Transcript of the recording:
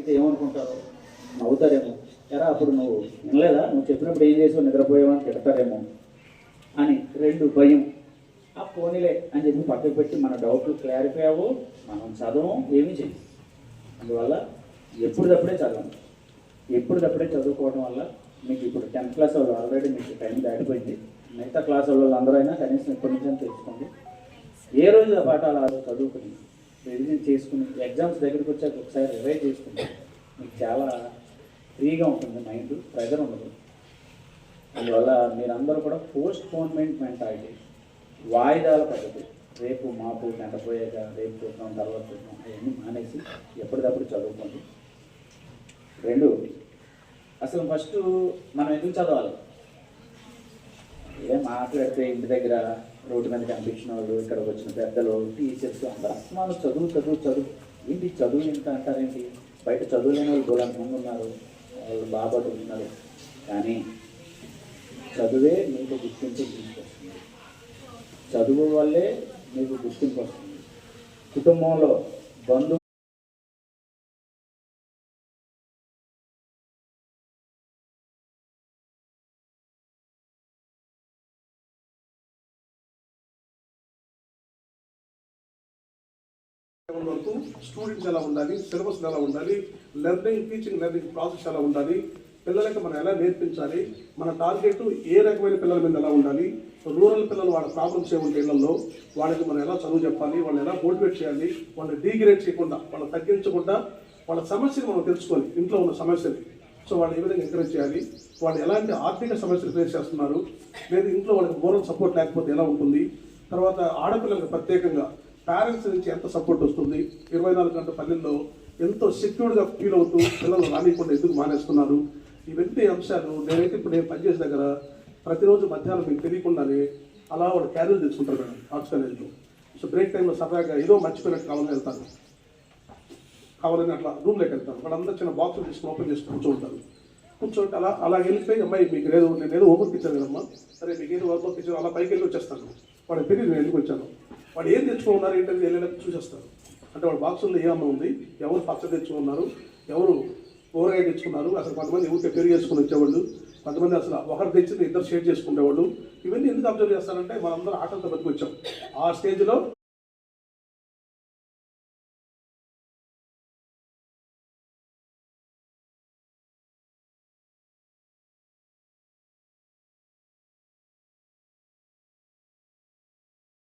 అయితే ఏమనుకుంటారు? నవ్వుతారేమో. ఎరా అప్పుడు నువ్వు వినలేదా? నువ్వు చెప్పినప్పుడు ఏం చేసావు? నిద్రపోయావని అని తిడతారేమో. అని రెండు భయం. ఆ పోనీలే అని చెప్పి పక్కకు పెట్టి మన డౌట్లు క్లారిఫై అవ్వు మనం చదవం ఏమీ చేయం అందువల్ల ఎప్పుడుదప్పుడే చదవండి ఎప్పుడుదప్పుడే చదువుకోవడం వల్ల మీకు ఇప్పుడు టెన్త్ క్లాస్ వాళ్ళు ఆల్రెడీ మీకు టైం దాటిపోయింది. మిగతా క్లాస్ వాళ్ళు అందరూ అయినా కనీసం ఇప్పటి నుంచి తెలుసుకోండి. ఏ రోజు ఆ పాఠాలు చదువుకుని రివిజన్ చేసుకుని ఎగ్జామ్స్ దగ్గరికి వచ్చాక ఒకసారి రివైజ్ చేసుకుంటే మీకు చాలా ఫ్రీగా ఉంటుంది మైండ్ ప్రెజర్ ఉండదు. అందువల్ల మీరందరూ కూడా పోస్ట్ పోన్మెంట్ మెంటాలిటీ వాయిదాల పద్ధతి రేపు మాపు గంటపోయాక రేపు చూద్దాం తర్వాత చూద్దాం అవన్నీ మానేసి ఎప్పటికప్పుడు చదువుకోండి. రెండు అసలు ఫస్ట్ మనం ఎందుకు చదవాలి? మాట్లాడితే ఇంటి దగ్గర రోడ్డు మీద కనిపించిన వాళ్ళు ఇక్కడికి వచ్చిన పెద్దలు టీచర్స్ అందరూ అస్మాను. చదువు చదువు చదువు. ఏంటి చదువు ఎంత అంటారేంటి? బయట చదువులేని వాళ్ళు కూడా ఉన్నారు. వాళ్ళు బాగా ఉన్నారు కానీ చదువే మీకు గుర్తింపు తీసుకొస్తుంది. చదువు వల్లే మీకు గుర్తింపు వస్తుంది. కుటుంబంలో బంధు వరకు స్టూడెంట్స్ ఎలా ఉండాలి సిలబస్ ఎలా ఉండాలి లెర్నింగ్ టీచింగ్ లెర్నింగ్ ప్రాసెస్ ఎలా ఉండాలి పిల్లలకి మనం ఎలా నేర్పించాలి మన టార్గెట్ ఏ రకమైన పిల్లల మీద ఎలా ఉండాలి రూరల్ పిల్లలు వాళ్ళ ప్రాబ్లమ్స్ ఏముంటే ఇళ్ళలో వాళ్ళకి మనం ఎలా చదువు చెప్పాలి వాళ్ళని ఎలా మోటివేట్ చేయాలి వాళ్ళని డీగ్రేడ్ చేయకుండా వాళ్ళని తగ్గించకుండా వాళ్ళ సమస్యని మనం తెలుసుకోవాలి ఇంట్లో ఉన్న సమస్యని సో వాళ్ళు ఏ విధంగా ఎంకరేజ్ చేయాలి వాళ్ళు ఎలాంటి ఆర్థిక సమస్యలు ఫేస్ చేస్తున్నారు లేదా ఇంట్లో వాళ్ళకి మోరల్ సపోర్ట్ లేకపోతే ఎలా ఉంటుంది తర్వాత ఆడపిల్లలకు ప్రత్యేకంగా పేరెంట్స్ నుంచి ఎంత సపోర్ట్ వస్తుంది? ఇరవై నాలుగు గంటల పల్లెల్లో ఎంతో సెక్యూర్డ్గా ఫీల్ అవుతూ పిల్లలు రానికుండా ఎందుకు మానేస్తున్నారు? ఇవన్నీ అంశాలు నేనైతే ఇప్పుడు నేను పనిచేసే దగ్గర ప్రతిరోజు మధ్యాహ్నం మీకు తెలియకుండానే అలా వాళ్ళు క్యారీలు తెచ్చుకుంటారు మేడం ఆర్ట్స్ కాలేజ్లో సో బ్రేక్ టైంలో సరదాగా ఏదో మర్చిపోయినట్టు కావాలని వెళ్తాను కావాలని అట్లా రూమ్లోకి వెళ్తాను వాళ్ళందరూ చిన్న బాక్సులు తీసుకుని ఓపెన్ చేసి కూర్చోంటారు కూర్చోంటే అలా అలా వెళ్ళిపోయి అమ్మాయి మీకు ఏదో నేను ఏదో హోంవర్క్ ఇచ్చాను కదమ్మా. సరే మీకు ఏదో వర్క్ ఇచ్చాను అలా పైకి వెళ్ళి వచ్చేస్తాను. వాడికి తెలియదు నేను ఎందుకు వచ్చాను? వాడు ఏం తెచ్చుకున్నారు ఏంటని వెళ్ళినప్పుడు చూసేస్తారు. అంటే వాడు బాక్సుల్లో ఏమన్నా అమ్మ ఉంది ఎవరు పచ్చ తెచ్చుకున్నారు ఎవరు ఊరగాయ తెచ్చుకున్నారు అసలు కొంతమంది ఊరికే పెరుగు చేసుకుని వచ్చేవాళ్ళు కొంతమంది అసలు ఒకరు తెచ్చింది ఇద్దరు షేర్ చేసుకునేవాళ్ళు. ఇవన్నీ ఎందుకు అబ్జర్వ్ చేస్తారంటే మనందరం ఆటలతో బతికొచ్చాం. ఆ స్టేజ్లో